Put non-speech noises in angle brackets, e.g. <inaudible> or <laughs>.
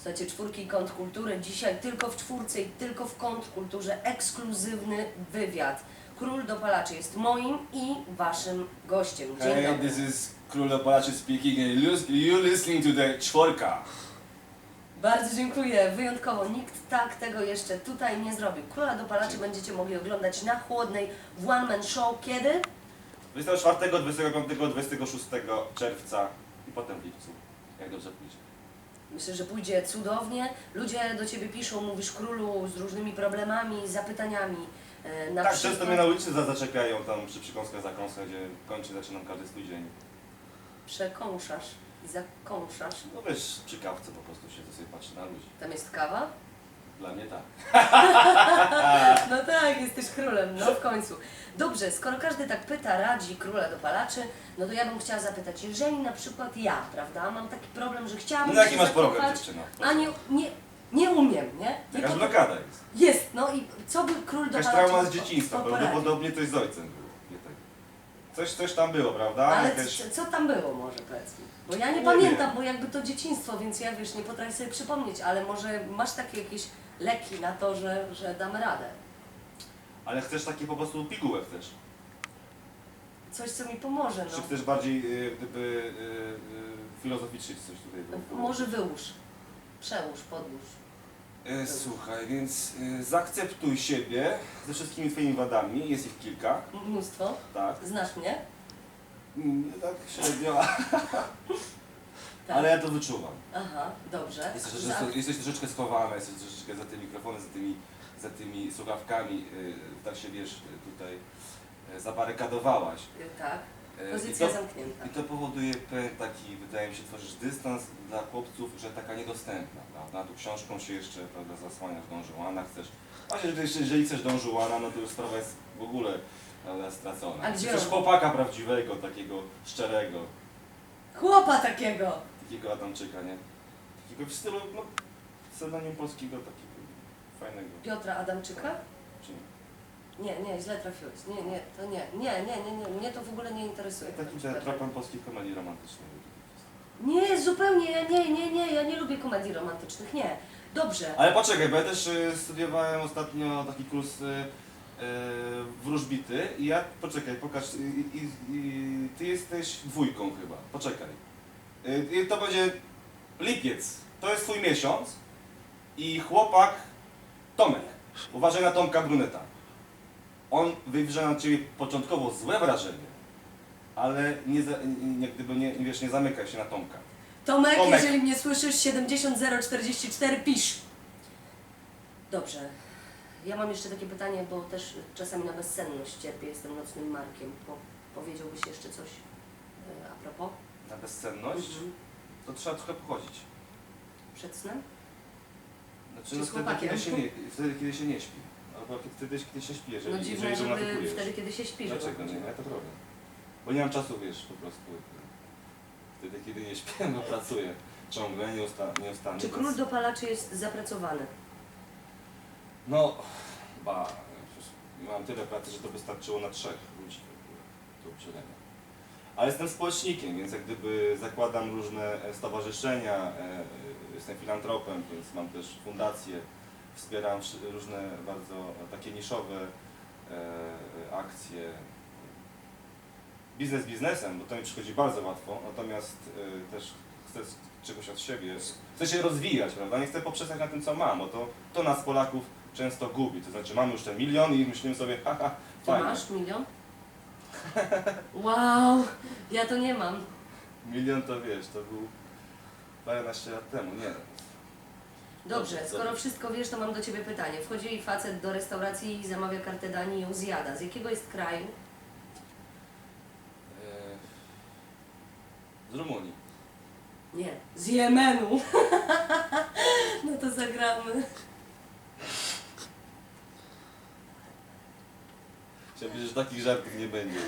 Słuchajcie, czwórki i kąt kultury. Dzisiaj tylko w czwórce i tylko w kąt kulturze ekskluzywny wywiad. Król dopalaczy jest moim i waszym gościem. Dzień Hey, dobry. this is Król Dopalaczy speaking and you- you listening to the czworka. Bardzo dziękuję. Wyjątkowo nikt tak tego jeszcze tutaj nie zrobił. Króla dopalaczy będziecie mogli oglądać na chłodnej w one man show. Kiedy? 24, 25, 26 czerwca i potem w lipcu. Jak dobrze pójdzie. Myślę, że pójdzie cudownie. Ludzie do ciebie piszą, mówisz królu z różnymi problemami, zapytaniami. E, Na tak, często mnie na ulicy za- zaczepiają tam przy przykąskach, zakąskach, gdzie kończy, zaczynam każdy swój dzień. Przekąszasz i zakąszasz. No wiesz, przy kawce po prostu się sobie patrzy na ludzi. Tam jest kawa? Dla mnie tak. <laughs> No tak, jesteś królem, no w końcu. Dobrze, skoro każdy tak pyta, radzi króla dopalaczy, no to ja bym chciała zapytać, jeżeli na przykład ja, prawda, mam taki problem, że chciałabym No jaki się masz problem, zakochać, dziewczyno? a nie, nie, nie umiem, nie? nie Jakaś blokada jest. Jest, no i co by król Jakaś dopalaczy trauma z po- dzieciństwa, po- poradził? prawdopodobnie coś z ojcem było. Nie tak. Coś, coś tam było, prawda? Ale Jakaś... co, co tam było może powiedz mi? Bo ja nie, Nie pamiętam, wiem. bo jakby to dzieciństwo, więc ja wiesz, nie potrafię sobie przypomnieć, ale może masz takie jakieś leki na to, że, że damy radę. Ale chcesz takie po prostu pigułę chcesz? Coś, co mi pomoże, Czy no. chcesz bardziej y, gdyby y, y, filozoficznie coś tutaj było? Może wyłóż, przełóż, podłóż. E, Słuchaj, więc y, zaakceptuj siebie ze wszystkimi twoimi wadami, jest ich kilka, Mnóstwo. tak? Znasz mnie? Mm, Tak średnio, <laughs> Tak. ale ja to wyczuwam. Aha, dobrze. Jesteś, Za- troszeczkę- jesteś troszeczkę schowana, jesteś troszeczkę za tym mikrofonem, za tymi, za tymi słuchawkami, y, tak się wiesz, y, tutaj y, zabarykadowałaś. Tak, Y, pozycja i to, zamknięta. I to powoduje pewien taki, wydaje mi się, tworzysz dystans dla chłopców, że taka niedostępna, prawda? Tu książką się jeszcze, prawda, zasłaniasz Don Juana, chcesz... A jeżeli, jeżeli chcesz Don Juana, no to już sprawa jest w ogóle prawda, stracona. A gdzie Chcesz on? chłopaka prawdziwego, takiego szczerego, Chłopa takiego! Takiego Adamczyka, nie? Takiego w stylu, no, pseudonim polskiego, takiego fajnego. Piotra Adamczyka? Czy nie? Nie, nie, źle trafiłeś. Nie, nie, to nie. Nie, nie, nie, nie. Mnie to w ogóle nie interesuje. Taki ten tropem polskiej komedii romantycznej. Nie, zupełnie, ja nie, nie, nie, ja nie lubię komedii romantycznych, nie. Dobrze. Ale poczekaj, bo ja też y, studiowałem ostatnio taki kurs y, y, wróżbity i ja, poczekaj, pokaż, y, y, y, ty jesteś dwójką chyba, poczekaj. Y, y, to będzie lipiec, to jest twój miesiąc i chłopak Tomek, uważaj na Tomka Bruneta. On wywrze na ciebie początkowo złe wrażenie, ale nie, za, nie, gdyby nie, wiesz, nie zamykaj się na Tomka. Tomek, Tomek. jeżeli mnie słyszysz, 70044 pisz. Dobrze. Ja mam jeszcze takie pytanie, bo też czasami na bezsenność cierpię, jestem nocnym markiem. Po, powiedziałbyś jeszcze coś e, a propos? Na bezsenność, Mhm. to trzeba trochę pochodzić. Przed snem? Znaczy, Czy no wtedy, kiedy się nie, wtedy, kiedy się nie śpi. Albo wtedy, kiedy się śpi, jeżeli, No dziwne, jeżeli żeby wtedy, kiedy się śpi, Dlaczego nie? Ja to robię. Bo nie mam czasu, wiesz, po prostu. Wtedy, kiedy nie śpię, no pracuję. Ciągle, nieusta, nieustannie. Czy więc- król dopalaczy jest zapracowany? No, ba, mam tyle pracy, że to wystarczyło na trzech ludzi do obcielenia. Ale jestem społecznikiem, więc jak gdyby zakładam różne e, stowarzyszenia, e, e, jestem filantropem, więc mam też fundacje, wspieram różne bardzo takie niszowe akcje. Biznes biznesem, bo to mi przychodzi bardzo łatwo, natomiast też chcę czegoś od siebie, chcę się rozwijać, prawda? Nie chcę poprzestać na tym, co mam, bo to, to nas Polaków często gubi. To znaczy mamy już ten milion i myślimy sobie, haha, Ty fajnie. masz milion? Wow, ja to nie mam. Milion to wiesz, to był paręnaście lat temu, nie. Dobrze, Dobrze, skoro dobrze. wszystko wiesz, to mam do Ciebie pytanie. Wchodzi facet do restauracji i zamawia kartę dani i ją zjada. Z jakiego jest kraju? E, Z Rumunii. Nie, z Jemenu. <laughs> no to zagramy. Chciałbym, że takich żartów nie będzie.